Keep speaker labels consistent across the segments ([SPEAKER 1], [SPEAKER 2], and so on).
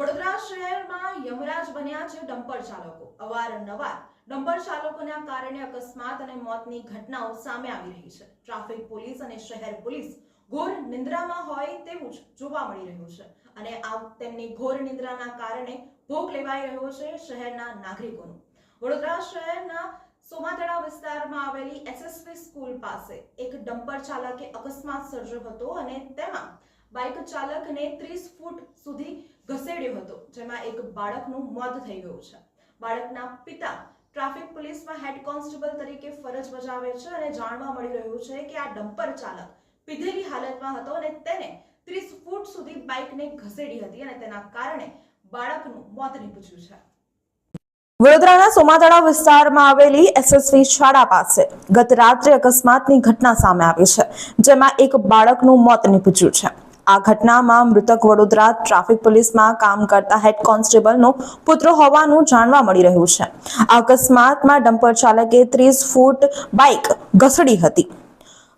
[SPEAKER 1] વડોદરા શહેરમાં યમરાજ બન્યા છે ડમ્પર ચાલકો. અવારનવાર ડમ્પર ચાલકોના કારણે અકસ્માત અને મોતની ઘટનાઓ સામે આવી રહી છે. ટ્રાફિક પોલીસ અને શહેર પોલીસ ઘોર નિંદ્રામાં હોય તેવું જ જોવા મળી રહ્યું છે અને આ તેમની ઘોર નિંદ્રાના કારણે ભોગ લેવાઈ રહ્યો છે શહેરના નાગરિકોનો. વડોદરા શહેરના સોમાતળા વિસ્તારમાં આવેલી એસએસવી સ્કૂલ પાસે એક ડમ્પર ચાલકે અકસ્માત સર્જ્યો હતો અને તેમાં બાઇક ચાલકને ત્રીસ ફૂટ સુધી ઘસેડ્યો હતો, જેમાં એક બાળકનું મોત થઈ ગયું છે. બાળકના પિતા ટ્રાફિક પોલીસમાં હેડ કોન્સ્ટેબલ તરીકે ફરજ બજાવે છે અને જાણવા મળી રહ્યું છે કે આ ડમ્પર ચાલક પીધેલી હાલતમાં હતો અને તેને ત્રીસ ફૂટ સુધી બાઇકને ઘસેડી હતી અને તેના કારણે બાળકનું મોત નીપજ્યું છે.
[SPEAKER 2] વડોદરાના સોમાતળા વિસ્તારમાં આવેલી એસએસવી શાળા પાસે ગત રાત્રે અકસ્માતની ઘટના સામે આવી છે, જેમાં એક બાળકનું મોત નીપજ્યું છે. આ ઘટનામાં મૃતક વડોદરા ટ્રાફિક પોલીસમાં કામ કરતા હેડ કોન્સ્ટેબલનો પુત્ર હોવાનું જાણવા મળી રહ્યું છે. અકસ્માતમાં ડમ્પર ચાલકે ત્રીસ ફૂટ બાઇક ઘસડી હતી.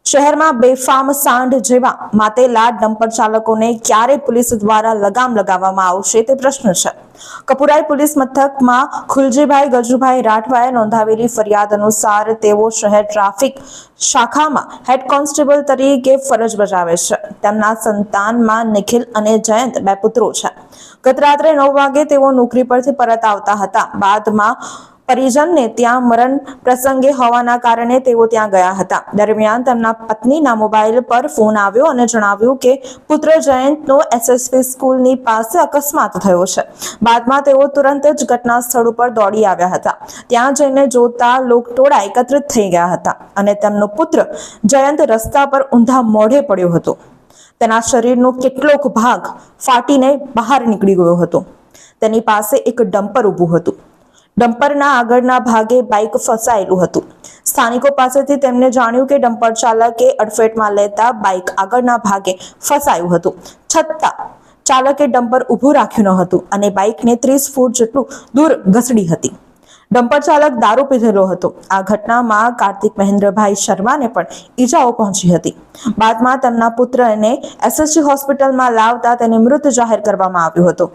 [SPEAKER 2] શહેરમાં બેફામ સાંઢ જેવા માતેલા ડમ્પર ચાલકોને ક્યારે પોલીસ દ્વારા લગામ લગાવવામાં આવશે તે પ્રશ્ન છે. કપુરાઈ પોલીસ મથકમાં ખુલજીભાઈ, ગજુભાઈ રાઠવાએ નોંધાવેલી ફરિયાદ અનુસાર તેઓ શહેર ટ્રાફિક શાખામાં હેડ કોન્સ્ટેબલ તરીકે ફરજ બજાવે છે. તેમના સંતાનમાં નિખિલ અને જયંત બે પુત્રો છે. ગત રાત્રે નવ વાગે તેઓ નોકરી પરથી પરત આવતા હતા. બાદમાં પરિજનને ત્યાં મરણ પ્રસંગે હોવાના કારણે તેઓ ત્યાં ગયા હતા. દરમિયાન તેમના પત્નીના મોબાઈલ પર ફોન આવ્યો અને જણાવ્યું કે પુત્ર જયંતનો એસએસપી સ્કૂલની પાસે અકસ્માત થયો છે. બાદમાં તેઓ તુરંત જ ઘટના સ્થળ ઉપર દોડી આવ્યા હતા. ત્યાં જઈને જોતા લોકટોળા એકત્રિત થઈ ગયા હતા અને તેમનો પુત્ર જયંત રસ્તા પર ઊંધા મોઢે પડ્યો હતો. તેના શરીરનો કેટલોક ભાગ ફાટીને બહાર નીકળી ગયો હતો. તેની પાસે એક ડમ્પર ઊભું હતું. ડમ્પરના આગળના ભાગે બાઇક ફસાયેલું હતું. સ્થાનિકો પાસેથી તેમને જાણ્યું કે ડમ્પર ચાલકે અડફેટમાં લેતા બાઇક આગળના ભાગે ફસાયું હતું. છતાં ચાલકે ડમ્પર ઊભું રાખ્યું ન હતું અને બાઇકને ત્રીસ ફૂટ જેટલું દૂર ઘસડી હતી. ડમ્પર ચાલક દારૂ પીધેલો હતો. આ ઘટનામાં કાર્તિક મહેન્દ્રભાઈ શર્માને પણ ઈજાઓ પહોંચી હતી. બાદમાં તેમના પુત્રને એસએસજી હોસ્પિટલમાં લાવતા તેને મૃત જાહેર કરવામાં આવ્યો હતો.